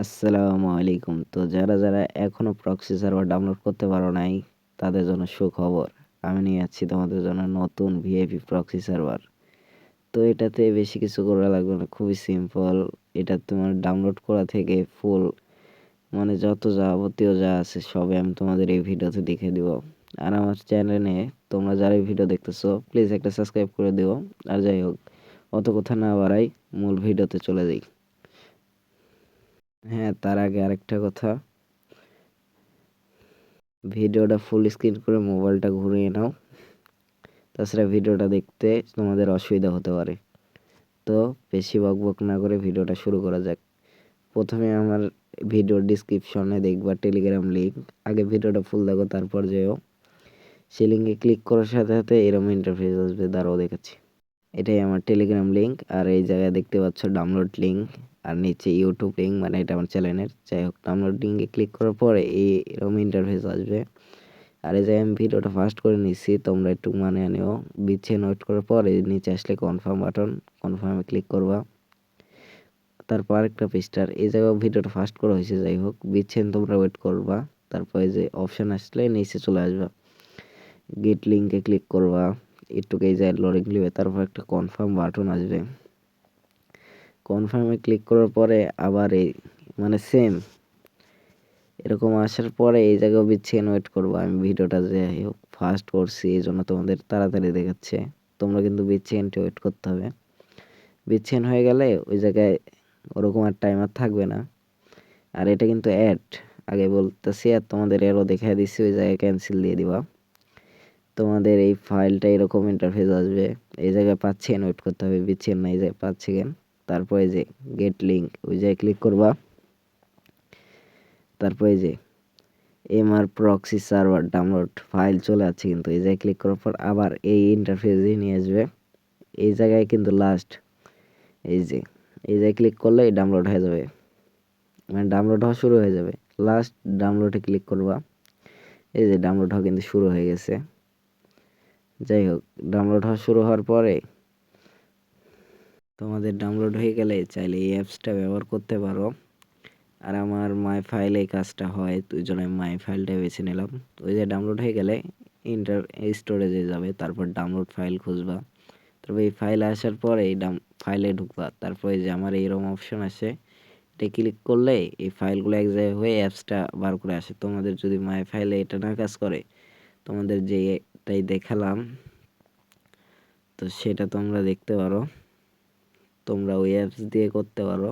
আসসালামু আলাইকুম। তো যারা যারা এখনও প্রক্সি সার্ভার ডাউনলোড করতে পারো নাই, তাদের জন্য সুখবর। আমি নিয়ে যাচ্ছি তোমাদের জন্য নতুন ভিআইপি প্রক্সি সার্ভার তো এটাতে বেশি কিছু করা লাগবে না, খুবই সিম্পল এটা তোমার ডাউনলোড করা থেকে ফুল মানে যত যাবতীয় যা আছে সবই আমি তোমাদের এই ভিডিওতে দেখে দিব। আর আমার চ্যানেলে তোমরা যারা এই ভিডিও দেখতেছো প্লিজ একটা সাবস্ক্রাইব করে দিও। আর যাই হোক, অত কথা না বাড়াই, মূল ভিডিওতে চলে যাই। হ্যাঁ তার আগে আরেকটা কথা। ভিডিওটা ফুল স্ক্রিন করে মোবাইলটা ঘুরিয়ে নাও। তাছাড়া ভিডিওটা দেখতে তোমাদের অসুবিধা হতে পারে। তো বেশি বকবক না করে ভিডিওটা শুরু করা যাক। প্রথমে আমার ভিডিওর ডিসক্রিপশনে দেখবা টেলিগ্রাম লিঙ্ক আগে ভিডিওটা ফুল দেখো, তারপর যেও। সেই লিঙ্কে ক্লিক করার সাথে সাথে এরকম ইন্টারফেস আসবে, দাঁড়াও দেখাচ্ছি। এটাই আমার টেলিগ্রাম লিঙ্ক আর এই জায়গায় দেখতে পাচ্ছ ডাউনলোড লিঙ্ক আর নিচে ইউটিউব লিঙ্ক মানে এটা আমার চ্যানেলের। যাই হোক ডাউনলোড লিঙ্কে ক্লিক করার পরে এই এরকম ইন্টারফেস আসবে। আর এই জায়গায় আমি ভিডিওটা ফাস্ট করে নিচ্ছি তোমরা একটু মানে আনিও বিচ্ছে নোট করার পরে নিচে আসলে কনফার্ম বাটন কনফার্মে ক্লিক করবা। তারপর একটা পৃষ্ঠার, এই জায়গায় ভিডিওটা ফাস্ট করা হয়েছে, যাই হোক বিচ্ছেন তোমরা ওয়েট করবা। তারপরে যে অপশান আসলে নিচে চলে আসবা। গেট লিঙ্কে ক্লিক করবা, একটু এই যায় লোডিং নেবে, তারপর একটা কনফার্ম বাটন আসবে। কনফার্মে ক্লিক করার পরে আবার এই মানে সেম এরকম আসার পরে এই জায়গায় বিচ্ছেন ওয়েট করব। আমি ভিডিওটা যে ফাস্ট করছি, এই জন্য তোমাদের তাড়াতাড়ি দেখাচ্ছে। তোমরা কিন্তু বিচ্ছেনটি ওয়েট করতে হবে। বিচ্ছেন হয়ে গেলে ওই জায়গায় ওরকম আর টাইমার থাকবে না। আর এটা কিন্তু অ্যাড আগে বলতেছি, আর তোমাদের এরও দেখা দিচ্ছি ওই জায়গায় ক্যান্সেল দিয়ে দিবা। তোমাদের এই ফাইলটা এরকম ইন্টারফেস আসবে। এই জায়গায় পাচ্ছেন ওয়েট করতে হবে বিচ্ছেন না, এই জায়গায় পাচ্ছেন তারপরে যে গেট লিঙ্ক ওই জায়গায় ক্লিক করবা। তারপরে যে MR proxy server download file চলে আসছে কিন্তু, এই জায়গায় ক্লিক করার পর আবার এই ইন্টারফেসে নিয়ে আসবে। এই জায়গায় কিন্তু লাস্ট এই যে, এই জায়গায় ক্লিক করলে ডাউনলোড হয়ে যাবে। মানে ডাউনলোড হওয়া শুরু হয়ে যাবে। লাস্ট ডাউনলোডে ক্লিক করবা। এই যে ডাউনলোড হওয়া কিন্তু শুরু হয়ে গেছে। যাই হোক ডাউনলোড হওয়া শুরু হওয়ার পরে তোমাদের ডাউনলোড হয়ে গেলে চাইলে এই অ্যাপসটা ব্যবহার করতে পারো। আর আমার মাই ফাইলে এই কাজটা হয় তুই জন্য মাই ফাইলটা বেছে নিলাম। ওই যে ডাউনলোড হয়ে গেলে ইন্টার স্টোরেজে যাবে, তারপর ডাউনলোড ফাইল খুঁজবা। তারপর এই ফাইল আসার পরে এই ডাম ফাইলে ঢুকবা। তারপরে যে আমার এইরকম অপশন আসে, এটা ক্লিক করলে এই ফাইলগুলো এক জায়গায় হয়ে অ্যাপসটা বার করে আসে। তোমাদের যদি মাই ফাইলে এটা না কাজ করে, তোমাদের যে এটাই দেখালাম, তো সেটা তোমরা দেখতে পারো। তোমরা ওই অ্যাপস দিয়ে করতে পারো।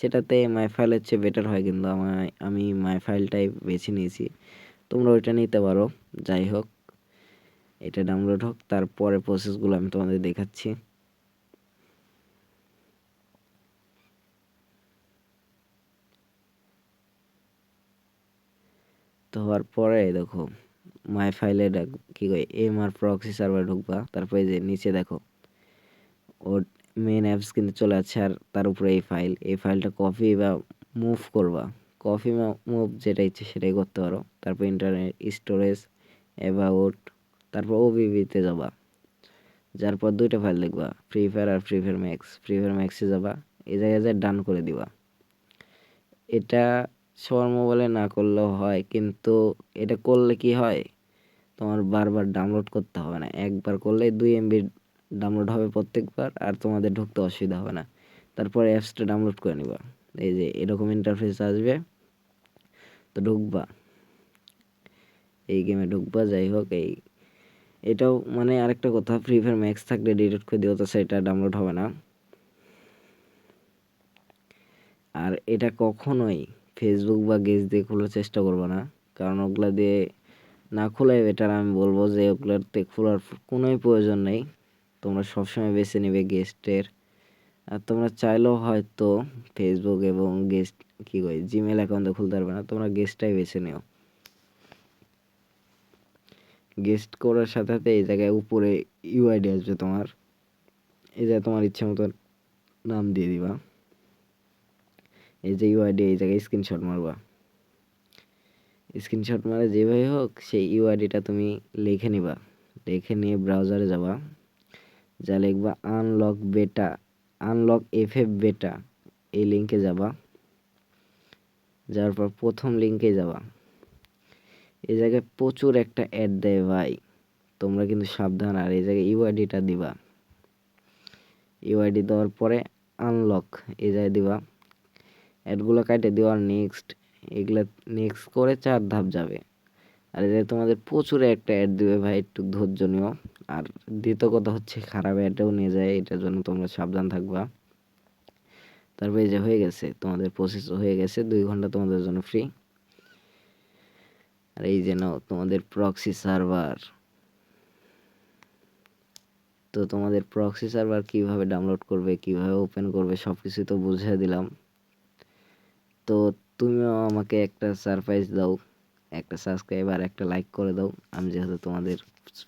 সেটাতে মাই ফাইলের চেয়ে বেটার হয় কিন্তু আমার আমি মাই ফাইলটাই বেছে নিয়েছি। তোমরা ওইটা নিতে পারো, যাই হোক। এটা ডাউনলোড হোক, তারপরে প্রসেসগুলো আমি তোমাদের দেখাচ্ছি। তো হওয়ার পরে দেখো মাই ফাইলে কি কয় এম আর প্রক্সি সার্ভার ঢুকবা, তারপরে যে নিচে দেখো, ওর মেন অ্যাপস কিন্তু চলে আসছে আর তার উপরে এই ফাইল এই ফাইলটা কপি বা মুভ করবা। কপি মুভ যেটা ইচ্ছে সেটাই করতে পারো। তারপর ইন্টারনেট স্টোরেজ অ্যাবাউট তারপর ওবিবিতে যাবা। যার পর দুইটা ফাইল দেখবা ফ্রি ফায়ার আর Free Fire Max Free Fire ম্যাক্সে যাবা, এই জায়গায় যা ডান করে দিবা। এটা সবার মোবাইলে না করলেও হয়, কিন্তু এটা করলে কি হয়? তোমার বারবার ডাউনলোড করতে হবে না। একবার করলে দুই এমবি ডাউনলোড হবে প্রত্যেকবার আর তোমাদের ঢুকতে অসুবিধা হবে না। তারপরে অ্যাপসটা ডাউনলোড করে নিবা। এই যে এরকম ইন্টারফেস আসবে, তো ঢুকবা। এই গেমে ঢুকবা, যাই হোক, এই এটাও মানে আরেকটা কথা ফ্রি ফায়ার ম্যাক্স থাকলে ডিলিট করে দিও তো সেটা ডাউনলোড হবে না। আর এটা কখনোই ফেসবুক বা গেস দিয়ে খোলার চেষ্টা করব না, কারণ ওগুলা দিয়ে না খোলাই বেটার আমি বলব যে ওগুলোতে খোলার কোনোই প্রয়োজন নেই। তোমরা সবসময় বেছে নেবে গেস্টের আর তোমরা চাইলেও হয়তো ফেসবুক এবং গেস্ট কী কই জিমেল অ্যাকাউন্টে খুলতে পারবে না, তোমরা গেস্টটাই বেছে নিও। গেস্ট করার সাথে সাথে এই জায়গায় উপরে ইউআইডি আসবে তোমার। এই জায়গায় তোমার ইচ্ছে মতো নাম দিয়ে দিবা। এই যে ইউআইডি এই জায়গায় স্ক্রিনশট মারবা। স্ক্রিনশট মারে যেভাবে হোক, সেই ইউআইডিটা তুমি লিখে নিবা। লিখে নিয়ে ব্রাউজারে যাবা। যা লিখবা আনলক বেটা আনলক এফ এফ বেটা এই লিঙ্কে যাবা। যাওয়ার পর প্রথম লিঙ্কে যাওয়া এই জায়গায় প্রচুর একটা অ্যাড দেয় ভাই। তোমরা কিন্তু সাবধান, আর এই জায়গায় ইউআইডিটা দিবা। ইউআইডি দেওয়ার পরে আনলক এই জায়গায় দিবা। অ্যাডগুলো কাটে দেওয়ার নেক্সট এগুলা নেক্সট করে চার ধাপ যাবে। আর এই জায়গায় তোমাদের প্রচুর একটা অ্যাড দিবে ভাই, একটু ধৈর্য নিও। আর দ্বিতীয় কথা হচ্ছে খারাপ অ্যাডও নিয়ে যায়, এটার জন্য তোমরা সাবধান থাকবা। তারপরে যে হয়ে গেছে, তোমাদের প্রসেস হয়ে গেছে, দুই ঘণ্টা তোমাদের জন্য ফ্রি আর এই যে নাও, তোমাদের প্রক্সি সার্ভার তো তোমাদের প্রক্সি সার্ভার কীভাবে ডাউনলোড করবে, কীভাবে ওপেন করবে সব কিছুই তো বুঝিয়ে দিলাম। তো তুমিও আমাকে একটা সারপ্রাইজ দাও, একটা সাবস্ক্রাইব আর একটা লাইক করে দাও, আমি যেহেতু তোমাদের প্রক্সি